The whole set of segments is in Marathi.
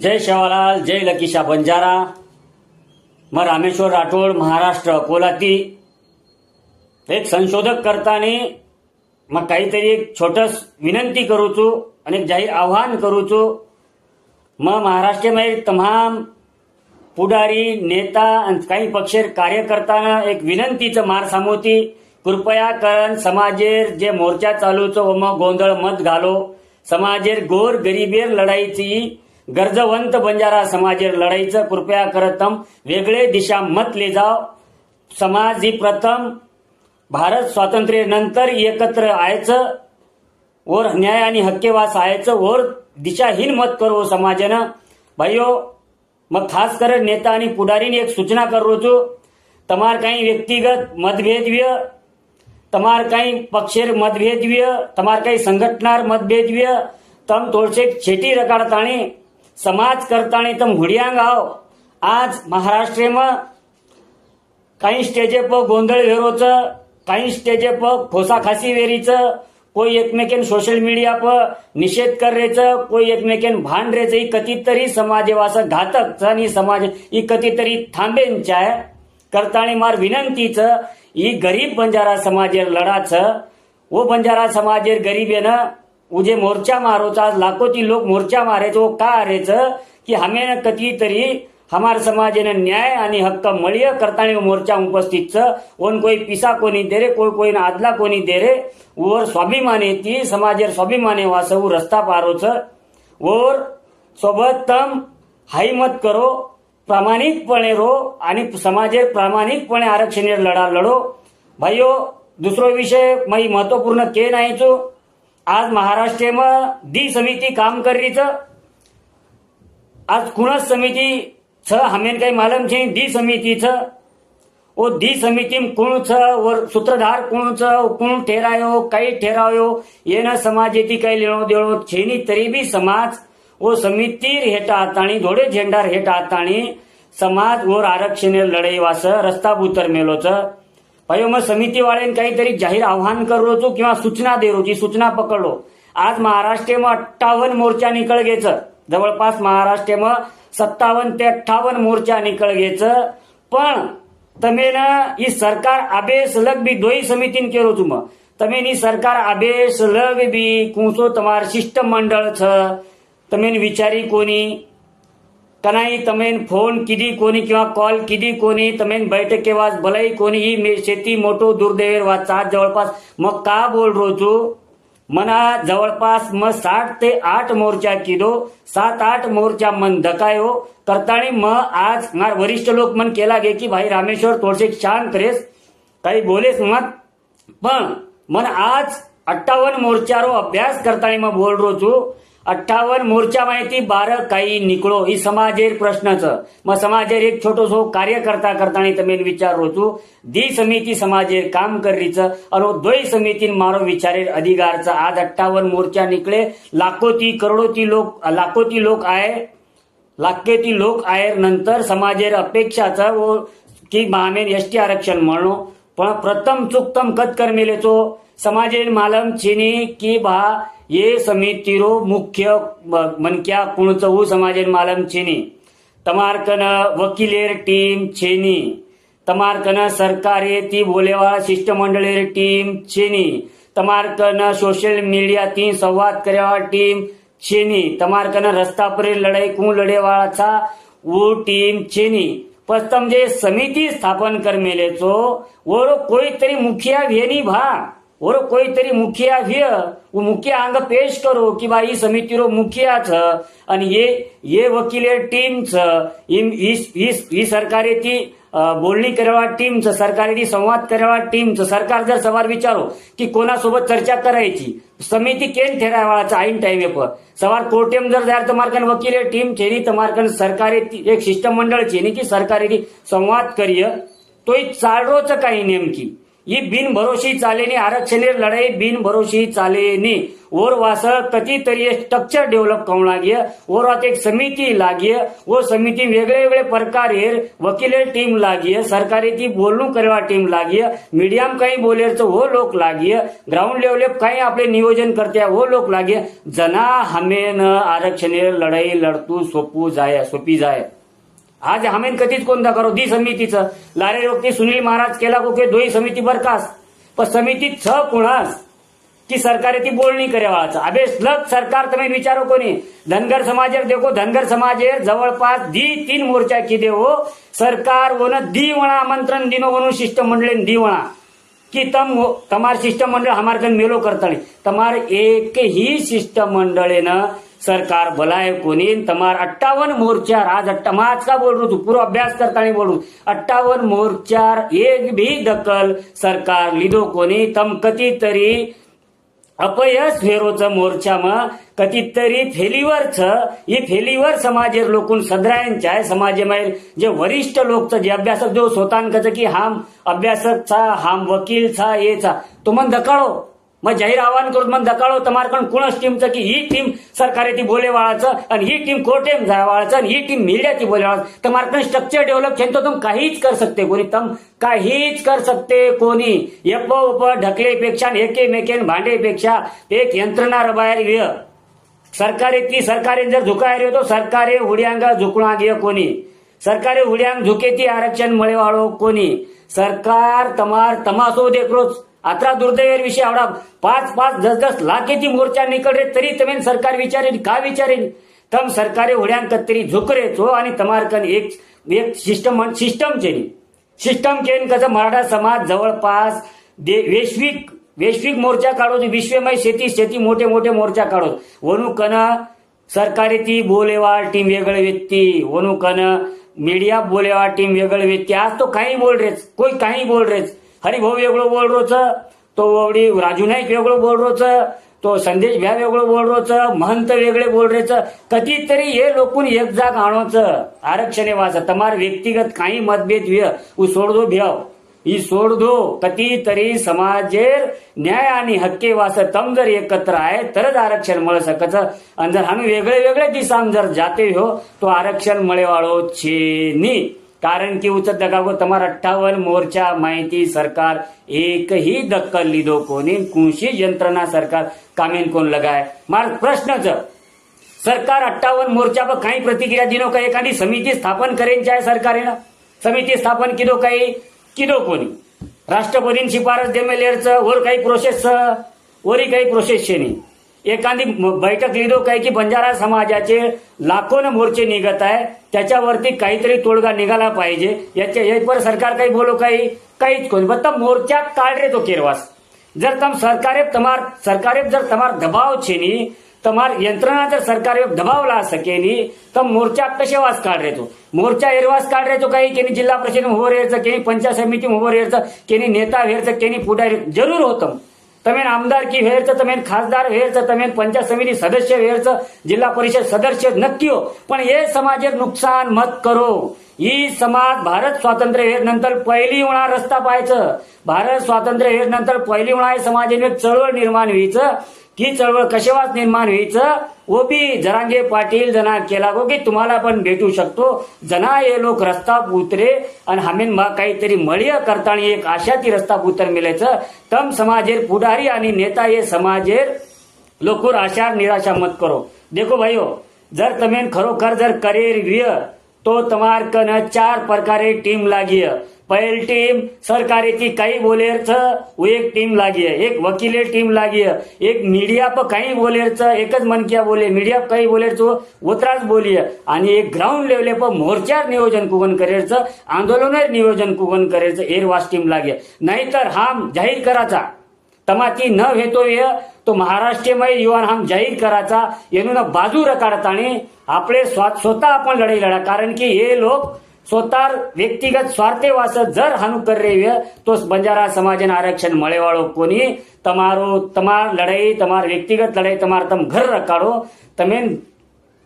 जय शेवालाल जय लकीशा बंजारा मग रामेश्वर राठोड महाराष्ट्र अकोलाती एक संशोधक करताना मग काहीतरी एक छोटस विनंती करूचू आणि एक जाहीर आव्हान करूचू मग महाराष्ट्रामध्ये तमाम पुढारी नेता आणि काही पक्षेर कार्यकर्ताना एक विनंतीचं मार सांगोती कृपया करण समाजेर जे मोर्चा चालूचो व मग गोंधळ मत घालो. समाजेर गोर गरिबेर लढाईची गरजवंत बंजारा समाजेर लढाईचं कृपया करतम वेगळे दिशा मत ले जाव समाज ही प्रथम भारत स्वातंत्र्य नंतर एकत्र आयचं. वर न्याय आणि हक्केवास आयचं. वर दिशाहीन मत करो समाजानं. भाईयो मग खास कर नेता आणि पुढारीने एक सूचना करू जो तमार काही व्यक्तिगत मतभेदव्य तमार काही पक्षेर मतभेदव्य तमार काही संघटनार मतभेदव्य तम थोडसे छेटी रकाडताणे. समाज करताना तम घुडियांग आहो. आज महाराष्ट्रेમાં काही स्टेजे प गोंधळ वेरोचं काही स्टेजे प खोसाखासी वेरीचं कोई एकमेकेन सोशल मीडिया प निषेध कर करेचं कोई एकमेकेन भांड रेचं ही कधीतरी समाजवास घातक आणि समाज ही कधीतरी थांबेनच्या करताना मार विनंतीचं ही गरीब बंजारा समाजेर च वो बंजारा समाजेर गरीब न उजे मोर्चा मारोचा लाखोती लोक मोर्चा मारायचो वो का हारायचं की हमें कधीतरी हमार समाजेने न्याय आणि हक्क मळीय करताना मोर्चा उपस्थित छ ओन कोई पिसा कोणी दे रे कोई कोई आदला कोणी दे रे ओर स्वाभिमाने ती समाजेर स्वाभिमाने वासवू रस्ता पारोच ओर सोबत तम हाई मत करो प्रामाणिकपणे रो आणि समाजेर प्रामाणिकपणे आरक्षणेर लढा लढो। भाईओ दुसरो विषय मी महत्त्वपूर्ण के नाही छो आज महाराष्ट्रेમાં दी समिती काम करीच. आज कुणच समिती छ हमेन काही मालूम છે दी समिती छ ओ दी समिती कुण छ वर सूत्रधार कुण छ कोण ठेरायो काही ठेरायो येणं समाजेती काही लेणो देणो छेनी तरी बी समाज. ओ समिती हेटा हाताणी धोडे झेंडार हेटा हाताणी समाज वर आरक्षण लढाई वास रस्ता बुतर मेलो छ भाई मग समितीवाल्याने काहीतरी जाहीर आव्हान करतो किंवा सूचना दे रोची सूचना पकडलो आज महाराष्ट्र मग अठ्ठावन्न मोर्चा निकळ घ्यायचं जवळपास महाराष्ट्र मग सत्तावन्न ते अठ्ठावन्न मोर्चा निकळ घ्यायचं पण तमेनं ही सरकार आबेस लग बी दोही समितीन केलो तुम तमेन ही सरकार आबेस लग बी कुंसो तमार शिष्टमंडळ छ. तमेन विचारी कोणी કનાઈ तमेन फोन किदी कोणी किंवा कॉल किदी कोणी तमेन बैठक केव्हाच भलाई कोणीही मे शेती मोठो दुर्दैव वाचा जवळपास. मग का बोल रोजू मना जवळपास मग साठ ते आठ मोर्चा किदो सात आठ मोर्चा मन धकायो करताळी मग आज मार वरिष्ठ लोक मन केला गे की भाई रामेश्वर थोडसे शान करेस काही बोलेस मत? पण मन आज अठ्ठावन्न मोर्चारो अभ्यास करताळी मग बोल रोजू अठ्ठावन्न मोर्चा माहिती बार काही निकळो ही समाजेर प्रश्नच. मग समाजेर एक छोटोसो कार्य करता करताना मेन विचार रोचू दी समिती समाजेर काम करीच अरो द्वै समितीन मारो विचारेर अधिकारच. आज अठ्ठावन्न मोर्चा निकळे लाखोती करोडोती लोक लाखोती लोक आहे लाखेती लोक आहे नंतर समाजेर अपेक्षाचा व की महामेन एसटी आरक्षण म्हणू पण प्रथम चुकतम कत कर मेलेचो. समाजेर मालम चिनी की बा ये समितिरो मुख्य मनक्या कुणचऊ समाजन मालम छेनी. तमारकन वकिलेर टीम छेनी. तमारकन सरकारे ती बोलेवा शिष्टमंडळेर टीम छेनी. तमारकन सोशल मीडिया ती संवाद करेवा टीम छेनी. तमारकन रस्ता पर लढाई कू लढेवाचा वो टीम छेनी. पस्तम जे समिती स्थापन कर मेलेचो वरो कोई तरी मुखिया भेनी भा. और कोई तरी मुखिया हिय वो मुखिया आंग पेश करो कि भाई समिती रो मुखिया छ आणि ये ये वकीले टीम छ इन इस इस ही सरकारे ती बोलणी करावा टीम छ सरकारे ती संवाद करावा टीम छ सरकार जर सवार विचारो की कोणासोबत चर्चा करायची समिती केन ठेरावाचा आईन टाइमे पर सवार कोर्टेम जर जाहीर तमारकन वकीले टीम छेनी तमारकन सरकारे एक शिष्टमंडळ छेनी की सरकारे ती संवाद करिय तोही चालरोच काही नेमकी ही बिनभरोशी चालेनी बिन लढाई बिनभरोशी चालेनी. और वास कधी तरी स्ट्रक्चर डेव्हलप करू लागिय? और एक समिती लागिय. वो समिती वेगळे वेगळे प्रकारेर वकील टीम लागिय. सरकारी ती बोलणूक करवा टीम लागिय. मीडियाम काही तो हो लोक लागिय. ग्राउंड लेवल काही आपले नियोजन करते हो लोक लागिय. जना हमेन आरक्षण लढाई लढतू सोपू जाय सोपी जाय. आज हमेन कधीच कोणता करो? दी समितीचं. लारे व्यक्ती सुनील महाराज केला कोके दोही समिती बरखास पण समिती छ कुणास? की सरकार ती बोलणी करेवाच अबे स्लग सरकार तुम्ही विचारो कोणी? धनगर समाजेर देखो धनगर समाजेर जवळपास दी तीन मोर्चा की देवो. सरकार वन दी वणा आमंत्रण दिनो म्हणून शिष्टमंडळेन दी वणा. की तम हो, तमार शिष्टमंडळ हमारकन मेलो करतळे तमार एक ही शिष्टमंडळेनं सरकार भलाय कोणी तमार अठ्ठावन्न मोर्चा राज अट्ठा माच का बोल रहा तू पूर्व अभ्यास करता बोलू अट्ठावन मोर्चा एक भी दखल सरकार लिदो कोणी? तम कती तरी अपयश मोर्चा म कधीतरी फेलीवरच ही फेलीवर समाजेर लोकून सदरायांच्या आहे समाजे मागीर जे वरिष्ठ लोक जे अभ्यासक जो स्वतःन की हाम अभ्यासक चा हाम वकील चा ये चा तो मन धकाळो मग जाहीर आव्हान करून मग दकाळो तमारकण कुणाच टीमचं की ही टीम सरकारी ती बोले वाळाचं आणि ही टीम कोर्टे वाळाचं आणि ही टीम मीडिया ती बोले वाळाचं तमारकण स्ट्रक्चर डेव्हलप छेन तो तुम काहीच कर सकते कोणी तम काहीच कर सकते कोणी. एप उप ढकलेपेक्षा एकेमेकेन भांडेपेक्षा एक यंत्रणा रबायर वेळ सरकारी ती सरकारी जर झुकायर येतो सरकारी हुड्यांगा झुकणा घे कोणी? सरकारी हुड्यांग झुके ती आरक्षण मळे वाळो कोणी? सरकार तमार तमासो देखरोच अत्रा दुर्दैव विषय आवडा पाच पाच दस दस लाखेची मोर्चा निकडे तरी तमेन सरकार विचारेन का विचारेन? तम सरकारे हुड्यांग कत्तरी झुकरे चो आणि तमारकन एक एक सिस्टम सिस्टम चेनी. सिस्टम चेन कसं मराठा समाज जवळपास दे वैश्विक वैश्विक मोर्चा काढून विश्वमय शेती शेती मोठे मोठे मोर्चा काढो वणू कन सरकारी ती बोलेवार टीम वेगळं व्यक्ती. वणू कन मीडिया बोलेवार टीम वेगळं व्यक्ती. आज तो काही बोल रेच कोई काही बोल रेच हरिभाऊ वेगळं बोल रोच तो वडी राजू नाईक वेगळं बोल रोच तो संदेश भ्या वेगळं बोल रोच महंत वेगळे बोल रेच कधीतरी हे लोकून एक जाग आणोच आरक्षणे वाच. तमार व्यक्तिगत काही मतभेद व्य. उ सोडदो भ्याव. ही सोड दो कधीतरी समाजेर न्याय आणि हक्के वास तम जर एकत्र आहे तरच आरक्षण मळ सकच. आणि जर आम्ही वेगळे वेगळे दिसाम जर जाते हो तो आरक्षण मळे वाळो छे नी. कारण की उच दगागो तमार अठ्ठावन मोर्चा माहिती सरकार एकही दक्कल लिदो कोणी कुशी यंत्रणा सरकार कामेन कोण लगाय? मार प्रश्नच सरकार अठ्ठावन मोर्चा पण काही प्रतिक्रिया दिनो का एखादी समिती स्थापन करेन चाय सरकार ना समिती स्थापन किदो काही किलो कोणी राष्ट्रपतींची शिफारस देमेलेरचं वर काही प्रोसेस वरी काही प्रोसेस शे नाही एखादी बैठक लिहिलो काय की बंजारा समाजाचे लाखोन मोर्चे निघत आहे त्याच्यावरती काहीतरी तोडगा निघाला पाहिजे. याच्या यावर सरकार काही बोलो काही काहीच कोण बत्ता मोर्चा काढ रे तो केरवास. जर तम सरकारे तमार सरकार जर तमार दबाव छेनी तमार यंत्रणा जर सरकारे दबाव ला सकेनी तर मोर्चा कशेवास काढ रे तो? मोर्चा एरवास काढ रे तो काही? केनी जिल्हा परिषद उभं रेचं केनी पंचायत समिती उभं रेचं केनी नेता व्हायचं केनी पुढारी जरूर होतं तमेन आमदार की व्हेरचं तमेन खासदार व्हेरचं तमेन पंचायत समिती सदस्य व्हेरचं जिल्हा परिषद सदस्य नक्की हो. पण हे समाजे नुकसान मत करो. ही समाज भारत स्वातंत्र्य हे नंतर पहिली होणार रस्ता पाहायचं. भारत स्वातंत्र्य हे नंतर पहिली होणार समाजाने चळवळ निर्माण व्हायचं. की चळवळ कशेवाच निर्माण व्हायचं? ओबी जरांगे पाटील जना केला गो की तुम्हाला पण भेटू शकतो. जना हे लोक रस्ता उतरे आणि हमेन काहीतरी मळीय करताना एक आशा ती रस्ता उतर मिळायचं तम समाजेर पुढारी आणि नेता हे समाजेर लोकोर आशा निराशा मत करो. देखो भाईओ जर तमेन खरोखर जर करेर व्यय તો તમાર કન ચાર પ્રકારે ટીમ લાગીય પહેલ ટીમ સરકારેથી કઈ બોલેર छ वो एक टीम लागी आहे एक वकिले टीम लागी आहे एक मीडिया पर काही बोलेर छ एकच मनक्या बोले मीडिया पर काही बोलेर छ उतराच बोली आहे आणि एक ग्राउंड लेवले पर मोर्चार नियोजन कुगन करेरचं आंदोलनार नियोजन कुगन करेरचं एरवास टीम लागी आहे नाहीतर हाम जाहीर कराचा तमाची न भेतोय तो महाराष्ट्रीयमय युवा हम जाहीर करायचा येऊन बाजू रकाडताने आपले स्वतः आपण लढाई लढा. कारण की हे लोक स्वतः व्यक्तिगत स्वार्थेवास जर हानू कर तो बंजारा समाजन आरक्षण मळेवाळो कोणी? तमारो तमार लढाई तमार व्यक्तिगत लढाई तमार तम घर रखाडो. तमेन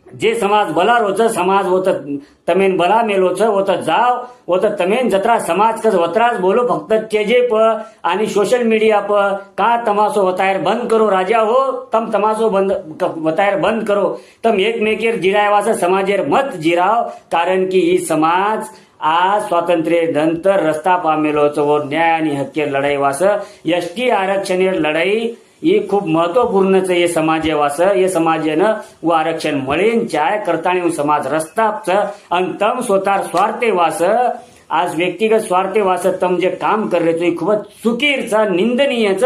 જે સમાજ બલારો છે સમાજ वो तर तमेन बला मेलो छ वो तर जाव वो तर तमेन जत्रा समाज कस वत्राच बोलो फक्त तेजे प आणि सोशल मीडिया प का तमासो वतायर बंद करो राजा हो तम तमासो बंद क- वतायर बंद करो तम एकमेकेर जिरायवाचं समाजेर मत जिराव कारण की ही समाज आज स्वातंत्र्य नंतर रस्ता पामेलो व न्याय आणि हक्केर लढाई वास एस टी आरक्षणेर लढाई ही खूप महत्वपूर्णच हे समाज वासं हे न व आरक्षण मळेन चाय करताना समाज रस्तापच आणि तम स्वतः स्वार्थे वास आज व्यक्तिगत स्वार्थे वास तम जे काम करतो खूपच निंदनीय निंदनीयच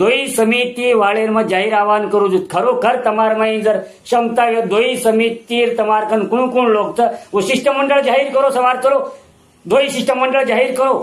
दोई समिती वाळेर मग जाहीर आवाहन करू खरोखर तमार माई जर क्षमता दोई समितीर तमारकन कुण कुण लोक व शिष्टमंडळ जाहीर करो समाज करो दोई शिष्टमंडळ जाहीर करो।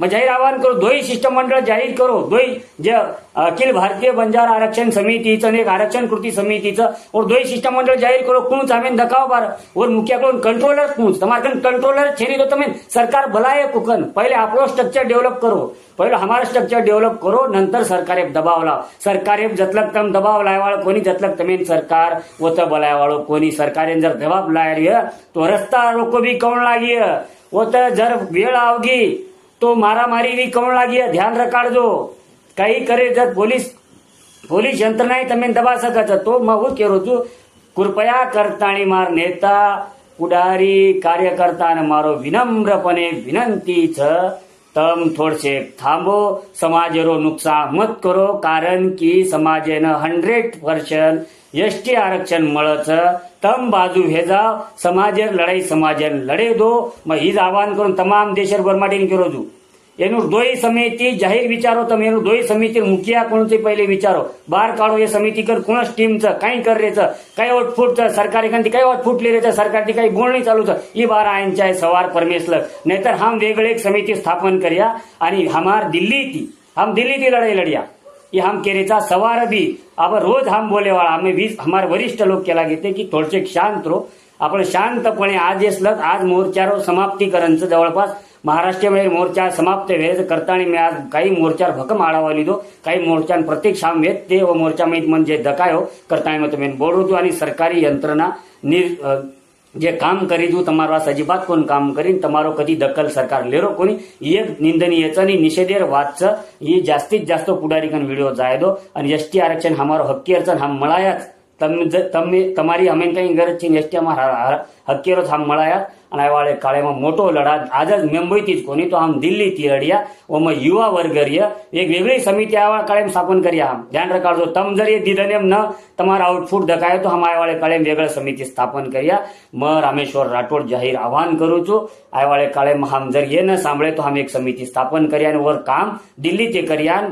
मग जाहीर आवाहन करू दोही शिष्टमंडळ जाहीर करो दोही जे अखिल भारतीय बंजार आरक्षण समितीचं आणि एक आरक्षण कृती समितीचं और दोही शिष्टमंडळ जाहीर करो कुंच आम्ही दखाव बार वर मुख्याकडून कंट्रोलर कुंच. तुम्हारे कन कंट्रोलर छेरी तो तुम्हें सरकार भलाय कुकन. पहिले आपलो स्ट्रक्चर डेव्हलप करो. पहिले हमारा स्ट्रक्चर डेव्हलप करो नंतर सरकारे दबाव लाव. सरकारे जतलक तम दबाव लायवाळ कोणी जतलक तमेन सरकार वत बलायवाळो कोणी सरकारे जर दबाव लाय तो रस्ता रोको भी कोण लागिय? वत जर वेळ आवगी. તો મારામારીની કમળ લાગી, ધ્યાન રખાડજો. કઈ કરે છે પોલીસ? પોલીસ યંત્રને તમે દબા શકો છો? તો હું શું કહેવું છું? કૃપયા કરતાની માર નેતા, ઉડારી કાર્યકર્તાને મારો વિનમ્રપણે વિનંતી છે, તમ થોડશે થાંભો, સમાજેરો નુકસાન મત કરો, કારણ કે સમાજેને હંડ્રેડ પર્સન્ટ एस टी आरक्षण मळत तम बाजू हे जा समाज लढाई समाज लढे दो मग हिज आवाहन करून तमाम देशर बरमाटीन करो जू. येनू दोही समिती जाहीर विचारो तम येनू दोही समिती मुखिया कोणते पहिले विचारो? बार काढो हे समिती कर कुणास टीमचं काही कर रेच काय आउटफुट सरकार एखादी काय आउटफुट ले सरकारची काही बोलणी चालू ही बार आयनच्या सवार परमेश्वर. नाहीतर हम वेगळे समिती स्थापन करूया आणि हमार दिल्ली ती हम दिल्ली ती लढाई लढ्या. ये हम केरे सवार भी। अब रोज हम बोले वाला हमें बीस हमारे वरिष्ठ लोग केला घेते की थोडसे शांत रो आपण शांतपणे आज हे स्लग आज मोर्चारो समाप्तीकरणचं जवळपास महाराष्ट्रामध्ये मोर्चा समाप्त वेळेस करताना मी आज काही मोर्चार भकम आढावा लिहितो काही मोर्चान प्रत्येक शाम वेत ते व मोर्चा म्हणजे दकायो। करताना तुम्ही बोलवतो आणि सरकारी यंत्रणा निर જે કામ કરી દઉં તમારો આ સજીબાત કોણ કામ કરીને તમારો કદી દખલ સરકાર લેરો કોની ही एक निंदनीय છે आणि निषेधेर વાત છે ही जास्तीत जास्त पुढारीकन व्हिडिओ जाय दो आणि एस टी आरक्षण हमारो हक्की अडचण हा મળાયા તમે જ- તમે તમારી અમે કઈ ગરજ છે એસટીમાં અમારા જ આમ મળાયા અને વાળે કાળેમાં મોટો લડા આજ જ મુંબઈથી જ કોની તો આમ દિલ્હીથી લડ્યા, ઓમાં યુવા વર્ગ રહ્યા. એક વેગળી સમિતિ આવા કાળેમ સ્થાપન કર્યા આમ. ધ્યાન રખાડજો, તમ જરીએ દીધન એમ ન, તમારા આઉટફૂટ દકાયો તો આ વાળે કાળેમ વેગળ સમિતિ સ્થાપન કર્યા. મ રામેશ્વર રાઠોડ જાહેર આહવાન કરું છું. આ વાળે કાળેમ આમ જરીએ ન સાંભળે તો અમે એક સમિતિ સ્થાપન કર્યા અને ઓર કામ દિલ્હીથી કર્યા